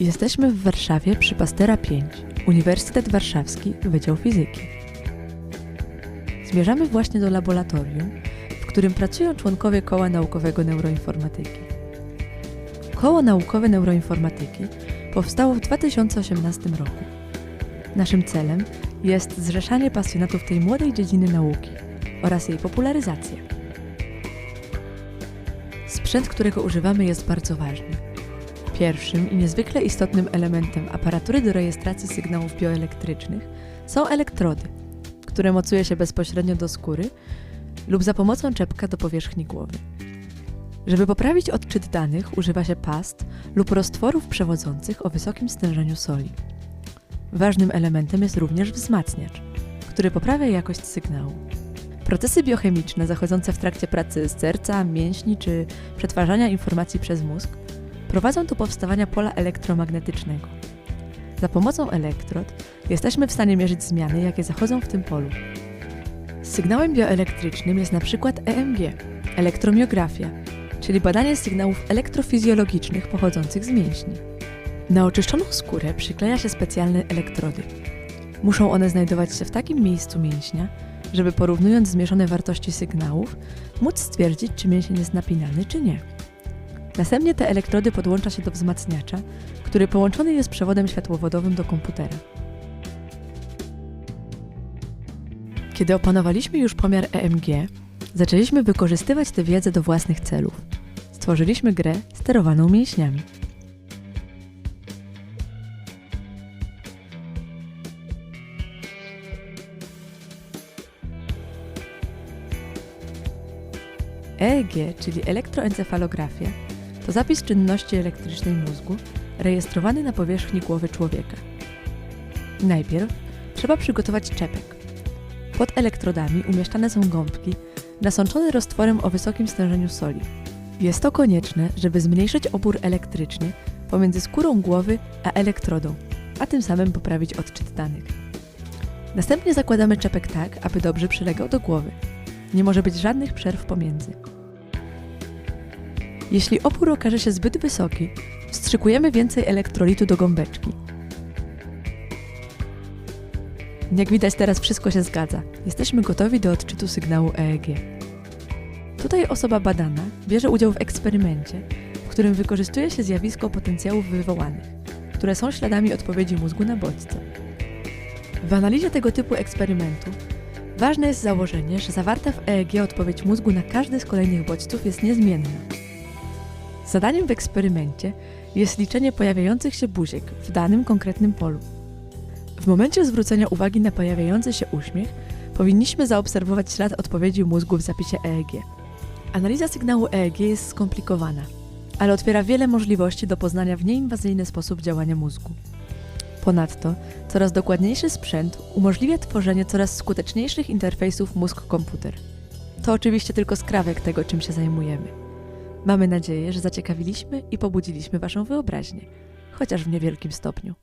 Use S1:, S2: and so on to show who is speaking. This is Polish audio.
S1: Jesteśmy w Warszawie przy Pastera 5, Uniwersytet Warszawski, Wydział Fizyki. Zmierzamy właśnie do laboratorium, w którym pracują członkowie Koła Naukowego Neuroinformatyki. Koło Naukowe Neuroinformatyki powstało w 2018 roku. Naszym celem jest zrzeszanie pasjonatów tej młodej dziedziny nauki oraz jej popularyzacja. Sprzęt, którego używamy, jest bardzo ważny. Pierwszym i niezwykle istotnym elementem aparatury do rejestracji sygnałów bioelektrycznych są elektrody, które mocuje się bezpośrednio do skóry lub za pomocą czepka do powierzchni głowy. Żeby poprawić odczyt danych, używa się past lub roztworów przewodzących o wysokim stężeniu soli. Ważnym elementem jest również wzmacniacz, który poprawia jakość sygnału. Procesy biochemiczne zachodzące w trakcie pracy serca, mięśni czy przetwarzania informacji przez mózg prowadzą do powstawania pola elektromagnetycznego. Za pomocą elektrod jesteśmy w stanie mierzyć zmiany, jakie zachodzą w tym polu. Sygnałem bioelektrycznym jest na przykład EMG, elektromiografia, czyli badanie sygnałów elektrofizjologicznych pochodzących z mięśni. Na oczyszczoną skórę przykleja się specjalne elektrody. Muszą one znajdować się w takim miejscu mięśnia, żeby porównując zmierzone wartości sygnałów, móc stwierdzić, czy mięsień jest napinany, czy nie. Następnie te elektrody podłącza się do wzmacniacza, który połączony jest przewodem światłowodowym do komputera. Kiedy opanowaliśmy już pomiar EMG, zaczęliśmy wykorzystywać tę wiedzę do własnych celów. Stworzyliśmy grę sterowaną mięśniami. EEG, czyli elektroencefalografia, zapis czynności elektrycznej mózgu rejestrowany na powierzchni głowy człowieka. Najpierw trzeba przygotować czepek. Pod elektrodami umieszczane są gąbki nasączone roztworem o wysokim stężeniu soli. Jest to konieczne, żeby zmniejszyć opór elektryczny pomiędzy skórą głowy a elektrodą, a tym samym poprawić odczyt danych. Następnie zakładamy czepek tak, aby dobrze przylegał do głowy. Nie może być żadnych przerw pomiędzy. Jeśli opór okaże się zbyt wysoki, wstrzykujemy więcej elektrolitu do gąbeczki. Jak widać teraz wszystko się zgadza. Jesteśmy gotowi do odczytu sygnału EEG. Tutaj osoba badana bierze udział w eksperymencie, w którym wykorzystuje się zjawisko potencjałów wywołanych, które są śladami odpowiedzi mózgu na bodźce. W analizie tego typu eksperymentu ważne jest założenie, że zawarta w EEG odpowiedź mózgu na każdy z kolejnych bodźców jest niezmienna. Zadaniem w eksperymencie jest liczenie pojawiających się buziek w danym konkretnym polu. W momencie zwrócenia uwagi na pojawiający się uśmiech, powinniśmy zaobserwować ślad odpowiedzi mózgu w zapisie EEG. Analiza sygnału EEG jest skomplikowana, ale otwiera wiele możliwości do poznania w nieinwazyjny sposób działania mózgu. Ponadto, coraz dokładniejszy sprzęt umożliwia tworzenie coraz skuteczniejszych interfejsów mózg-komputer. To oczywiście tylko skrawek tego, czym się zajmujemy. Mamy nadzieję, że zaciekawiliśmy i pobudziliśmy Waszą wyobraźnię, chociaż w niewielkim stopniu.